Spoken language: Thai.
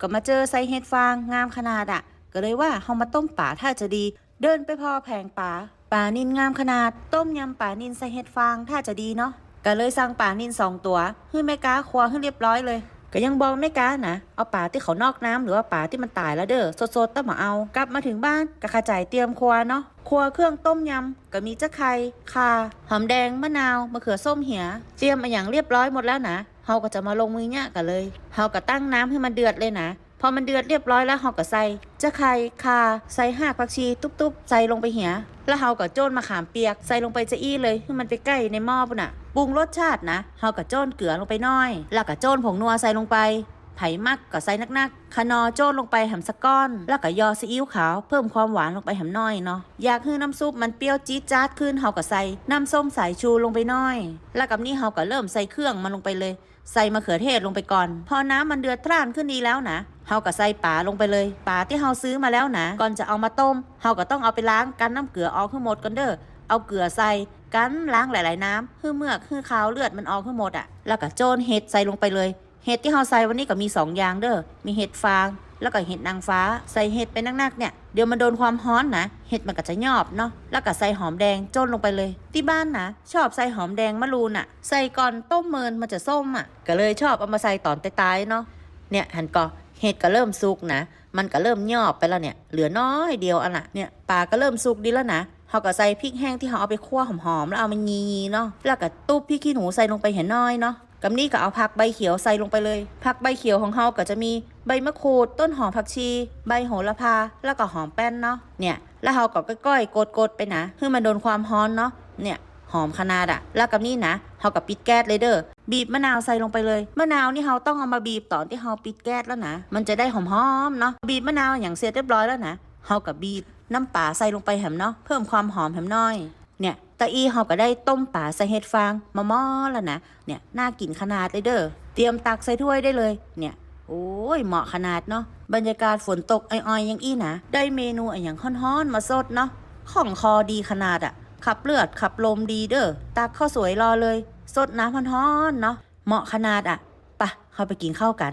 ก็มาเจอไส่เฮ็ดฟางงามขนาดอะก็เลยว่าเฮามาต้มป่าถ้าจะดี เดินไปพอแผงป่าป่านินงามขนาด ต้มยำป่านินไส่เฮ็ดฟางถ้าจะดีเนาะก็เลยสั่งป่านินสองตัวให้แม่ก้าครัวให้เรียบร้อยเลย ก็ยังบอกไม่ก้านะ เอาป่าที่เขานอกน้ำหรือว่าป่าที่มันตายแล้วเด้อสดๆต้องมาเอา กลับมาถึงบ้านก็ขจายเตรียมครัวเนาะครัวเครื่องต้มยำก็มีจะไข่ข่าหอมแดงมะนาวมะเขือส้มเหียเตรียมมาอย่างเรียบร้อยหมดแล้วนะเฮาก็จะมาลงมือเนี่ยกันเลยเฮาก็ตั้งน้ำให้มันเดือดเลยนะ พอมันเดือดเรียบร้อยแล้วเฮาก็ใส่จะไข่คาใส่หากผักชีตุ๊บๆใส่ลงไปเหียแล้วเฮาก็โจนมะขามเปียกใส่ลงไปจะอี้เลยให้มันไปใกล้ในหม้อปุ่นน่ะปรุงรสชาตินะเฮาก็โจนเกลือลงไปน้อย แล้วก็โจนผงนัวใส่ลงไป ไผ่มักก็ใส่นักๆคนอโจนลงไปแหมสะก้อน แล้วก็ยอซีอิ๊วขาวเพิ่มความหวานลงไปแหมน้อยเนาะอยากให้น้ำซุปมันเปรี้ยวจี๊ดจ๊าดขึ้นเฮาก็ใส่น้ำส้มสายชูลงไปน้อย แล้วกับนี้เฮาก็เริ่มใส่เครื่องมันลงไปเลย ใส่มะเขือเทศลงไปก่อน พอน้ำมันเดือดทร่านขึ้นดีแล้วนะเฮาก็ใส่ปลาลงไปเลยปลาที่เฮาซื้อมาแล้วนะก่อนจะเอามาต้มเฮาก็ต้องเอาไปล้างกันน้ำเกลือออกให้หมดก่อนเด้อเอาเกลือใส่กันล้างหลาย ๆ น้ำให้เมือกให้ขาวเลือดมันออกให้หมดอะแล้วก็โจนเห็ดใส่ลงไปเลย เห็ดที่เฮาใส่วันนี้ก็มีสองอย่างเด้อ มีเห็ดฟาง แล้วก็เห็ดนางฟ้า ใส่เห็ดไปนักๆเนี่ย เดี๋ยวมันโดนความร้อนนะ เห็ดมันก็จะยอบเนาะ แล้วก็ใส่หอมแดงจนลงไปเลย ที่บ้านนะชอบใส่หอมแดงมะรูนอะใส่ก่อนต้มเมินมันจะส้มอะก็เลยชอบเอามาใส่ตอนตายๆเนาะ เนี่ยหันก็เห็ดก็เริ่มสุกนะ มันก็เริ่มยอบไปแล้วเนี่ย เหลือน้อยเดียวอันน่ะเนี่ยปลาก็เริ่มสุกดีแล้วนะเขาก็ใส่พริกแห้งที่เขาเอาไปคั่วหอมๆแล้วเอามันยีๆเนาะ แล้วก็ตุ๊บพริกขี้หนูใส่ลงไปเห็นน้อยเนาะ กับนี่ก็เอาผักใบเขียวใส่ลงไปเลย ผักใบเขียวของเขาก็จะมีใบมะกรูด ต้นหอมผักชี ใบโหระพา แล้วก็หอมแป้นเนาะ เนี่ย แล้วเขาก็ก้อยๆกดๆไปนะเพื่อมันโดนความร้อนเนาะ เนี่ยหอมขนาดอะแล้วกับนี่นะเฮากับปิดแก๊สเลยเด้อ บีบมะนาวใส่ลงไปเลย มะนาวนี่เฮาต้องเอามาบีบตอนที่เฮาปิดแก๊สแล้วนะ มันจะได้หอมๆเนาะ บีบมะนาวอย่างเสร็จเรียบร้อยแล้วนะเฮากับบีบน้ำปลาใส่ลงไปแหมเนาะ เพิ่มความหอมแหมน้อย เนี่ย ตะอีเฮาก็ได้ต้มป่าใส่เห็ดฟางมาหม้อแล้วนะเนี่ยน่ากินขนาดเลยเด้อเตรียมตักใส่ถ้วยได้เลยเนี่ยโอ้ยเหมาะขนาดเนาะบรรยากาศฝนตกอ่อยๆย่างอี้นะได้เมนูอะอย่างฮ้อนๆมาสดเนาะของคอดีขนาดอะขับเลือดขับลมดีเด้อตักข้าวสวยรอเลย สดน้ำฮ้อนๆเนาะเหมาะขนาดอะปะเข้าไปกินข้าวกัน